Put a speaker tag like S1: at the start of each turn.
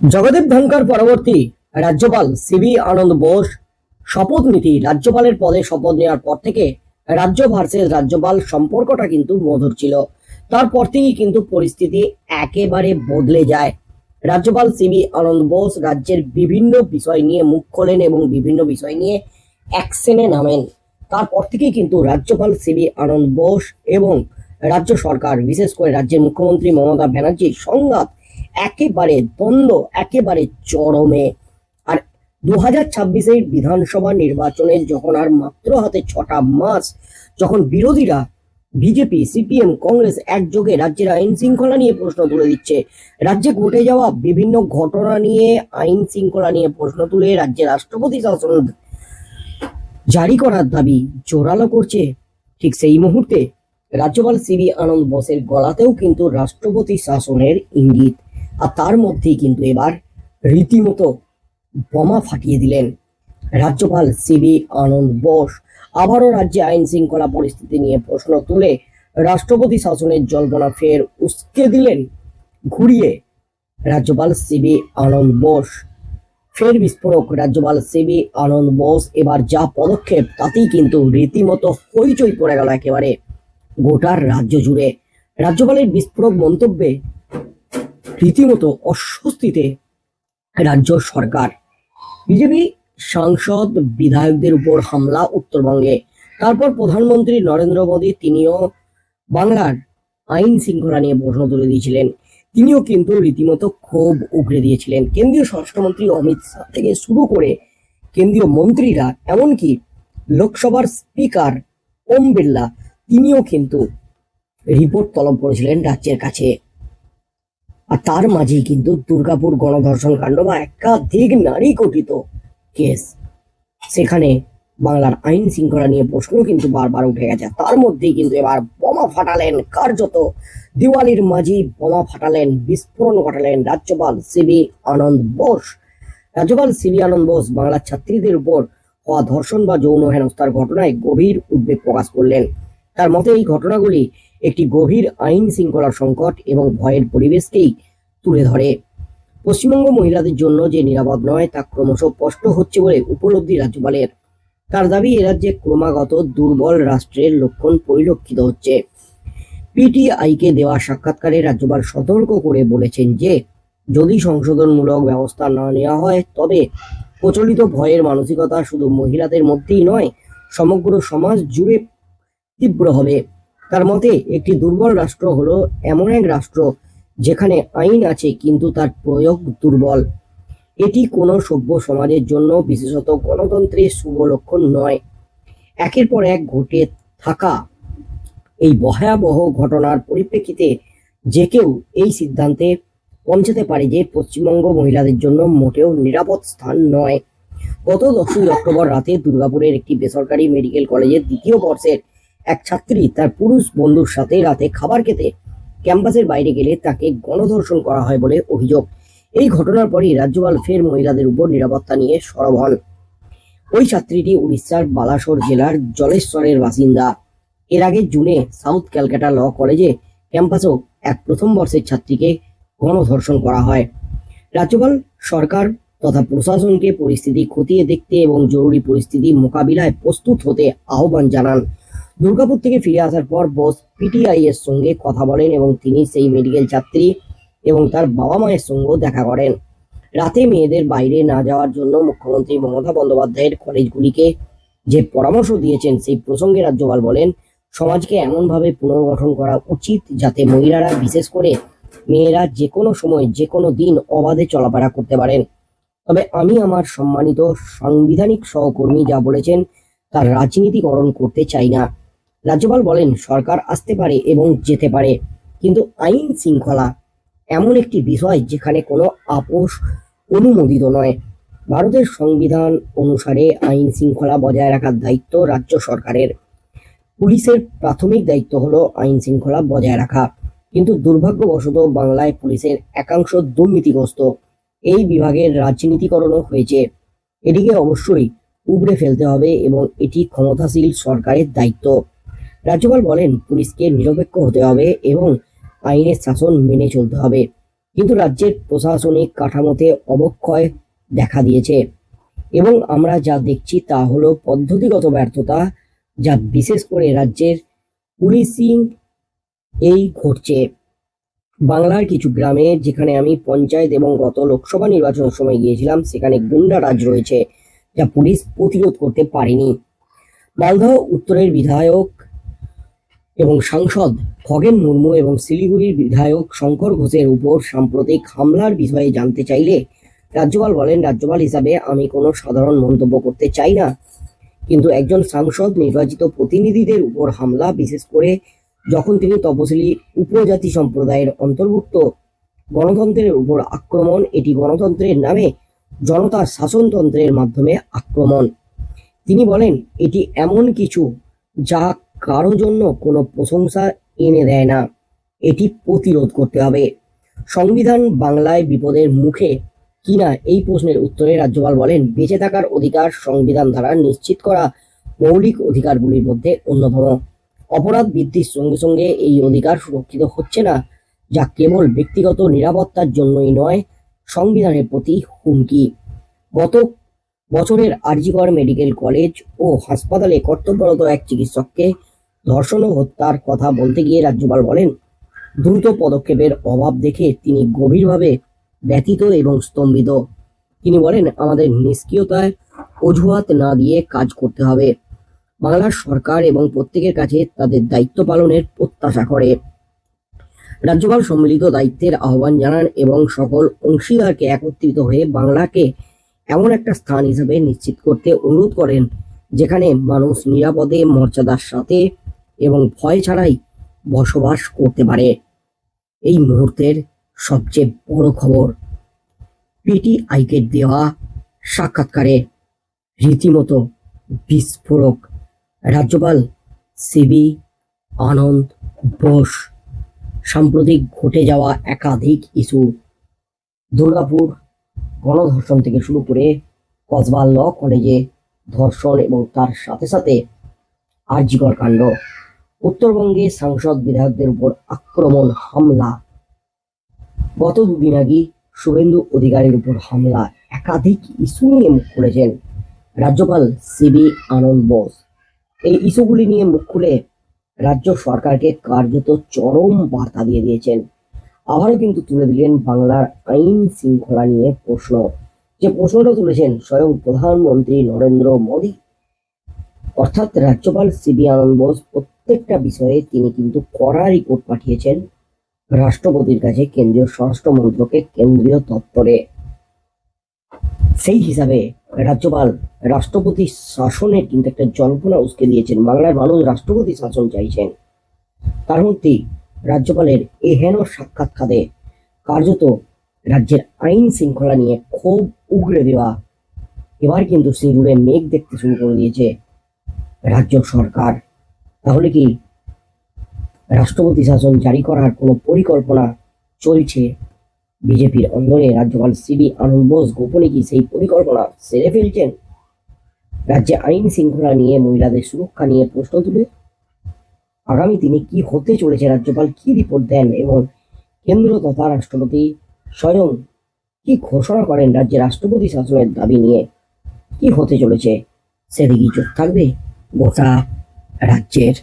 S1: জগদীপ ধনকর পরবর্তী রাজ্যপাল সিবি আনন্দ বোস। শপথ নীতি রাজ্যপালের পদে শপথ নেওয়ার পর থেকে রাজ্য ভার্সেস রাজ্যপাল সম্পর্কটা কিন্তু মধুর ছিল। তারপর থেকেই কিন্তু পরিস্থিতি একেবারে বদলে যায়। রাজ্যপাল সিবি আনন্দ বোস রাজ্যের বিভিন্ন বিষয় নিয়ে মুখ খোলেন এবং বিভিন্ন বিষয় নিয়ে অ্যাকশনে নামেন। তারপর থেকেই কিন্তু রাজ্যপাল সিবি আনন্দ বোস এবং রাজ্য সরকার, বিশেষ করে রাজ্যের মুখ্যমন্ত্রী মমতা ব্যানার্জির সংঘাত একেবারে দ্বন্দ্ব, একেবারে চরমে। আর দু হাজার বিধানসভা নির্বাচনে যখন আর মাত্র হাতে ছটা মাস, যখন বিরোধীরা বিজেপি, সিপিএম, কংগ্রেস একযোগে রাজ্যের আইন শৃঙ্খলা নিয়ে প্রশ্ন তুলে দিচ্ছে, রাজ্যে ঘটে যাওয়া বিভিন্ন ঘটনা নিয়ে আইন শৃঙ্খলা নিয়ে প্রশ্ন তুলে রাজ্যের রাষ্ট্রপতি শাসন জারি করার দাবি জোরালো করছে। ঠিক সেই মুহূর্তে রাজ্যপাল সিবি আনন্দ বোসের গলাতেও কিন্তু রাষ্ট্রপতি শাসনের ইঙ্গিত। আর তার মধ্যেই কিন্তু এবার রীতিমতো বোমা ফাটিয়ে দিলেন রাজ্যপাল সিবি আনন্দ বোস। আবারও রাজ্যে আইন শৃঙ্খলা পরিস্থিতি নিয়ে প্রশ্ন তুলে রাষ্ট্রপতি শাসনের জল্পনা ফের উস্কে দিলেন, ঘুরিয়ে রাজ্যপাল সিবি আনন্দ বোস। ফের বিস্ফোরক রাজ্যপাল সিবি আনন্দ বোস। এবার যা পদক্ষেপ, তাতেই কিন্তু রীতিমতো হইচই পড়ে গেল একেবারে। গোটার রাজ্য জুড়ে রাজ্যপালের বিস্ফোরক মন্তব্যে রীতিমতো অস্বস্তিতে রাজ্য সরকার। বিজেপি সাংসদ, বিধায়কদের উপর হামলা উত্তরবঙ্গে। তারপর প্রধানমন্ত্রী নরেন্দ্র মোদী তিনিও বাংলার আইন শৃঙ্খলা নিয়ে প্রশ্ন তুলে দিয়েছিলেন। তিনিও কিন্তু রীতিমতো ক্ষোভ উগড়ে দিয়েছিলেন। কেন্দ্রীয় স্বরাষ্ট্রমন্ত্রী অমিত শাহ থেকে শুরু করে কেন্দ্রীয় মন্ত্রীরা, এমনকি লোকসভার স্পিকার ওম বিড়লা, তিনিও কিন্তু রিপোর্ট তলব করেছিলেন রাজ্যের কাছে। আর তার মাঝেই কিন্তু দুর্গাপুর গণধর্ষণ কাণ্ড বা একাধিক নারী গঠিত কেস। সেখানে বাংলার আইন শৃঙ্খলা নিয়ে প্রশ্ন কিন্তু বারবার উঠে গেছে। তার মধ্যেই কিন্তু এবার বোমা ফাটালেন কার্যত। দিওয়ালির মাঝি বোমা ফাটালেন, বিস্ফোরণ ঘটালেন রাজ্যপাল সিবি আনন্দ বোস। রাজ্যপাল সিবি আনন্দ বোস বাংলার ছাত্রীদের উপর হওয়া ধর্ষণ বা যৌন হেনস্থার ঘটনায় গভীর উদ্বেগ প্রকাশ করলেন। তার মতে এই ঘটনাগুলি একটি গভীর আইন শৃঙ্খলার সংকট এবং ভয়ের পরিবেশকেই তুলে ধরে। পশ্চিমবঙ্গ মহিলাদের জন্য যে নিরাপদ নয়, তা ক্রমশ স্পষ্ট হচ্ছে বলে উপলব্ধি রাজ্যপালের। তার দাবি, এ রাজ্যে ক্রমাগত দুর্বল রাষ্ট্রের লক্ষণ পরিলক্ষিত হচ্ছে। পিটিআইকে দেওয়া সাক্ষাৎকারে রাজ্যপাল সতর্ক করে বলেছেন যে, যদি সংশোধনমূলক ব্যবস্থা না নেওয়া হয়, তবে প্রচলিত ভয়ের মানসিকতা শুধু মহিলাদের মধ্যেই নয়, সমগ্র সমাজ জুড়ে তীব্র হবে। তার মতে একটি দুর্বল রাষ্ট্র হলো এমন এক রাষ্ট্র যেখানে আইন আছে কিন্তু তার প্রয়োগ দুর্বল। এটি কোনো সভ্য সমাজের জন্য বিশেষত গণতন্ত্রের শুভ লক্ষণ নয়। একের পর এক ঘটে থাকা এই ভয়াবহ ঘটনার পরিপ্রেক্ষিতে যে কেউ এই সিদ্ধান্তে পৌঁছাতে পারে যে পশ্চিমবঙ্গ মহিলাদের জন্য মোটেও নিরাপদ স্থান নয়। গত দশই অক্টোবর রাতে দুর্গাপুরের একটি বেসরকারি মেডিকেল কলেজের দ্বিতীয় বর্ষের এক ছাত্রী তার পুরুষ বন্ধুর সাথে রাতে খাবার খেতে ক্যাম্পাসের বাইরে গেলে তাকে গণধর্ষণ করা হয় বলে অভিযোগ। এই ঘটনার পরই রাজ্যপাল ফের মহিলাদের উপর নিরাপত্তা নিয়ে সরব হন। ওই ছাত্রীটি উড়িষ্যার বালাসোর জেলার জলেশ্বরের বাসিন্দা। এর আগে জুনে সাউথ ক্যালকাটা ল কলেজে ক্যাম্পাসেও এক প্রথম বর্ষের ছাত্রীকে গণধর্ষণ করা হয়। রাজ্যপাল সরকার তথা প্রশাসনকে পরিস্থিতি খতিয়ে দেখতে এবং জরুরি পরিস্থিতি মোকাবিলায় প্রস্তুত হতে আহ্বান জানান। দুর্গাপুর থেকে ফিরে আসার পর বোস পিটিআই এর সঙ্গে কথা বলেন এবং তিনি সেই মেডিকেল ছাত্রী এবং তার বাবা মায়ের সঙ্গেও দেখা করেন। রাতে মেয়েদের বাইরে না যাওয়ার জন্য মুখ্যমন্ত্রী মমতা বন্দ্যোপাধ্যায়ের কলেজগুলিকে যে পরামর্শ দিয়েছেন সেই প্রসঙ্গে রাজ্যপাল বলেন, সমাজকে এমনভাবে পুনর্গঠন করা উচিত যাতে মহিলারা, বিশেষ করে মেয়েরা যে কোনো সময়, যে কোনো দিন অবাধে চলাফেরা করতে পারেন। তবে আমি আমার সম্মানিত সাংবিধানিক সহকর্মী যা বলেছেন, তার রাজনীতিকরণ করতে চাই না। রাজ্যপাল বলেন, সরকার আসতে পারে এবং যেতে পারে, কিন্তু আইন শৃঙ্খলা এমন একটি বিষয় যেখানে কোনো আপোষ অনুমোদিত নয়। ভারতের সংবিধান অনুসারে আইন শৃঙ্খলা বজায় রাখার দায়িত্ব রাজ্য সরকারের। পুলিশের প্রাথমিক দায়িত্ব হলো আইন শৃঙ্খলা বজায় রাখা, কিন্তু দুর্ভাগ্যবশত বাংলায় পুলিশের একাংশ দুর্নীতিগ্রস্ত। এই বিভাগের রাজনীতিকরণও হয়েছে। এটিকে অবশ্যই উবড়ে ফেলতে হবে এবং এটি ক্ষমতাশীল সরকারের দায়িত্ব। রাজ্যপাল বলেন, পুলিশকে নিরপেক্ষ হতে হবে এবং আইনের শাসন মেনে চলতে হবে। কিন্তু রাজ্যের প্রশাসনিক কাঠামোতে অবক্ষয় দেখা দিয়েছে। এবং আমরা যা দেখছি তা হলো পদ্ধতিগত ব্যর্থতা, যা বিশেষ করে রাজ্যের পুলিশিং এই ঘটছে। বাংলার কিছু গ্রামে যেখানে আমি পঞ্চায়েত এবং গত লোকসভা নির্বাচনের সময় গিয়েছিলাম, সেখানে গুন্ডা রাজ রয়েছে, যা পুলিশ প্রতিরোধ করতে পারেনি। মালদহ উত্তরের বিধায়ক এবং সাংসদ খগেন মুর্মু এবং শিলিগুড়ির বিধায়ক শঙ্কর ঘোষের উপর সাম্প্রতিক হামলার বিষয়ে জানতে চাইলে রাজ্যপাল বলেন, রাজ্যপাল হিসাবে আমি কোনো সাধারণ মন্তব্য করতে চাই না। কিন্তু একজন সাংসদ নির্বাচিত প্রতিনিধিদের উপর হামলা, বিশেষ করে যখন তিনি তপশিলি উপজাতি সম্প্রদায়ের অন্তর্ভুক্ত, গণতন্ত্রের উপর আক্রমণ, এটি গণতন্ত্রের নামে জনতা শাসনতন্ত্রের মাধ্যমে আক্রমণ। তিনি বলেন, এটি এমন কিছু যা কারও জন্য কোনো প্রশংসা এনে দেয় না। এটি প্রতিরোধ করতে হবে। সংবিধান বাংলায় বিপদের মুখে কিনা এই প্রশ্নের উত্তরে রাজ্যপাল বলেন, বেঁচে থাকার অধিকার সংবিধান দ্বারা নিশ্চিত করা মৌলিক অধিকারগুলির মধ্যে অন্যতম। অপরাধ বৃদ্ধির সঙ্গে সঙ্গে এই অধিকার সুরক্ষিত হচ্ছে না, যা কেবল ব্যক্তিগত নিরাপত্তার জন্যই নয়, সংবিধানের প্রতি হুমকি। গত বছরের আরজিকর মেডিকেল কলেজ ও হাসপাতালে কর্তব্যরত এক চিকিৎসককে ধর্ষণ ও হত্যার কথা বলতে গিয়ে রাজ্যপাল বলেন, দ্রুত পদক্ষেপের অভাব দেখে তিনি গভীরভাবে ব্যথিত এবং স্তম্ভিত। তিনি বলেন, আমাদের নিষ্ক্রিয়তায় অজুহাত না দিয়ে কাজ করতে হবে। বাংলার সরকার এবং প্রত্যেকের কাছে তাদের দায়িত্ব পালনের প্রত্যাশা করে। রাজ্যপাল সম্মিলিত দায়িত্বের আহ্বান জানান এবং সকল অংশীদারকে একত্রিত হয়ে বাংলাকে এমন একটা স্থান হিসেবে নিশ্চিত করতে অনুরোধ করেন, যেখানে মানুষ নিরাপদে, মর্যাদার সাথে এবং ভয় ছাড়াই বসবাস করতে পারে। এই মুহূর্তের সবচেয়ে বড় খবর, পিটিআইকে দেওয়া সাক্ষাৎকারে রীতিমতো বিস্ফোরক। রাজ্যপাল সিবি আনন্দ বোস, সাম্প্রতিক ঘটে যাওয়া একাধিক ইস্যু। দুর্গাপুর গণধর্ষণ থেকে শুরু করে কসবা ল কলেজে ধর্ষণ এবং তার সাথে সাথে আর্যিকর কাণ্ড। উত্তরবঙ্গে সাংসদ বিধায়কদের উপর আক্রমণ, হামলা। গত দুদিন আগে শুভেন্দু অধিকারীর উপর হামলা। একাধিক ইস্যু নিয়ে মুখ খুলেছেন রাজ্যপাল সিবি আনন্দ বোস। এই ইস্যুগুলি নিয়ে মুখ খুলে রাজ্য সরকারকে কার্যত চরম বার্তা দিয়ে দিয়েছেন। আবারও কিন্তু তুলে দিলেন বাংলার আইন শৃঙ্খলা নিয়ে প্রশ্ন। যে প্রশ্নটা তুলেছেন স্বয়ং প্রধানমন্ত্রী নরেন্দ্র মোদী। অর্থাৎ রাজ্যপাল সিবি আনন্দ বোস প্রত্যেকটা বিষয়ে তিনি কিন্তু কড়া রিপোর্ট পাঠিয়েছেন রাষ্ট্রপতির কাছে, কেন্দ্রীয় স্বরাষ্ট্র মন্ত্রকে কেন্দ্রীয় দপ্তরে। সেই হিসাবে রাজ্যপাল রাষ্ট্রপতি শাসনে কিন্তু একটা জল্পনা উস্কে দিয়েছেন, বাংলার মানুষ রাষ্ট্রপতি শাসন চাইছেন। তার মধ্যে রাজ্যপালের এহেন সাক্ষাৎকারে কার্যত রাজ্যের আইন শৃঙ্খলা নিয়ে ক্ষোভ উগড়ে দেওয়া, এবার কিন্তু সিঙ্গুরে মেঘ দেখতে শুরু করে দিয়েছে রাজ্য সরকার। তাহলে কি রাষ্ট্রপতি শাসন জারি করার কোনো পরিকল্পনা চলছে? বিজেপির অন্দরে রাজ্যপাল সিবি আনন্দ বোস গোপনে কি সেই পরিকল্পনা সেরে ফেলছেন? রাজ্যে আইন শৃঙ্খলা নিয়ে মহিলাদের সুরক্ষা নিয়ে প্রশ্ন তুলে। আগামী দিনে কি হতে চলেছে? রাজ্যপাল কি রিপোর্ট দেন এবং কেন্দ্র তথা রাষ্ট্রপতি স্বয়ং কি ঘোষণা করেন? রাজ্যে রাষ্ট্রপতি শাসনের দাবি নিয়ে কি হতে চলেছে? সেদিকে চোখ থাকবে গোটা রাজ্যের